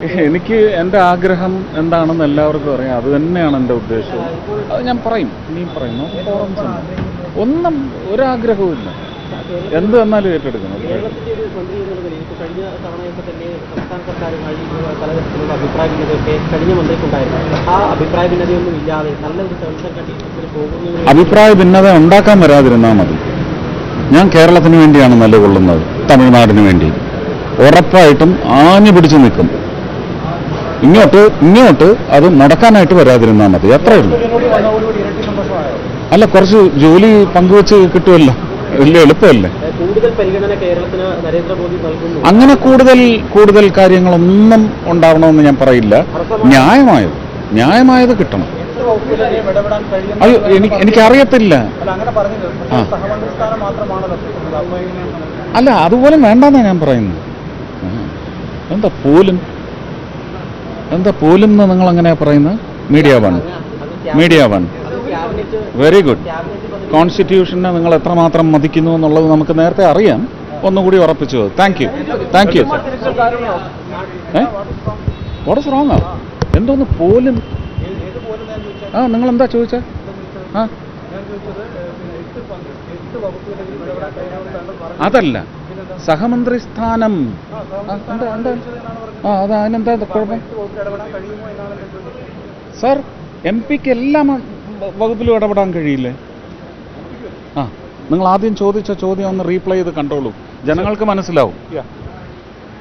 എനിക്ക് എന്റെ ആഗ്രഹം എന്താണെന്ന് എല്ലാവർക്കും അറിയാം. അത് തന്നെയാണ് എന്റെ ഉദ്ദേശം. അത് ഞാൻ പറയും. ഇനിയും പറയും നമുക്ക് ഫോറംസ് ഒന്നും ഒരാഗ്രഹവും ഇല്ല എന്ത് വന്നാലും ഏറ്റെടുക്കണം. കഴിഞ്ഞ തവണയൊക്കെ തന്നെ സംസ്ഥാന അഭിപ്രായ കഴിഞ്ഞ ആ അഭിപ്രായ ഇല്ലാതെ അഭിപ്രായ ഭിന്നത ഉണ്ടാക്കാൻ വരാതിരുന്നാൽ മതി. ഞാൻ കേരളത്തിന് വേണ്ടിയാണ് നിലകൊള്ളുന്നത്. തമിഴ്നാടിന് വേണ്ടി. ഉറപ്പായിട്ടും ആഞ്ഞു പിടിച്ചു നിൽക്കും. ഇങ്ങോട്ട് ഇങ്ങോട്ട് അത് നടക്കാനായിട്ട് വരാതിരുന്നാൽ മതി. അത്രേ ഉള്ളൂ. അല്ല കുറച്ച് ജോലി പങ്കുവെച്ച് കിട്ടുമല്ലോ. വലിയ എളുപ്പമല്ലേ? അങ്ങനെ കൂടുതൽ കൂടുതൽ കാര്യങ്ങളൊന്നും ഉണ്ടാവണമെന്ന് ഞാൻ പറയില്ല. ന്യായമായത്. ന്യായമായത് കിട്ടണം. അയ്യോ എനിക്ക് എനിക്കറിയത്തില്ല. അല്ല അതുപോലെ വേണ്ടെന്നാണ് ഞാൻ പറയുന്നത്. എന്താ പോലും എന്താ പോലും എന്ന് നിങ്ങൾ അങ്ങനെ പറയുന്നത്? Media one media one very good കോൺസ്റ്റിറ്റ്യൂഷനെ നിങ്ങൾ എത്രമാത്രം മതിക്കുന്നു എന്നുള്ളത് നമുക്ക് നേരത്തെ അറിയാം. ഒന്നുകൂടി ഉറപ്പിച്ചു thank you thank you what is wrong എന്തോന്ന് പോലും ആ നിങ്ങൾ എന്താ ചോദിച്ചേ? ആ അതല്ല. സഹമന്ത്രി സ്ഥാനം ആ, അത് അതിനെന്താ കുഴപ്പം? സാർ എം പിക്ക് എല്ലാ വകുപ്പിലും ഇടപെടാൻ കഴിയില്ലേ? ആ നിങ്ങൾ ആദ്യം ചോദിച്ച ചോദ്യം ഒന്ന് റീപ്ലൈ ചെയ്ത് കണ്ടോളൂ. ജനങ്ങൾക്ക് മനസ്സിലാവും.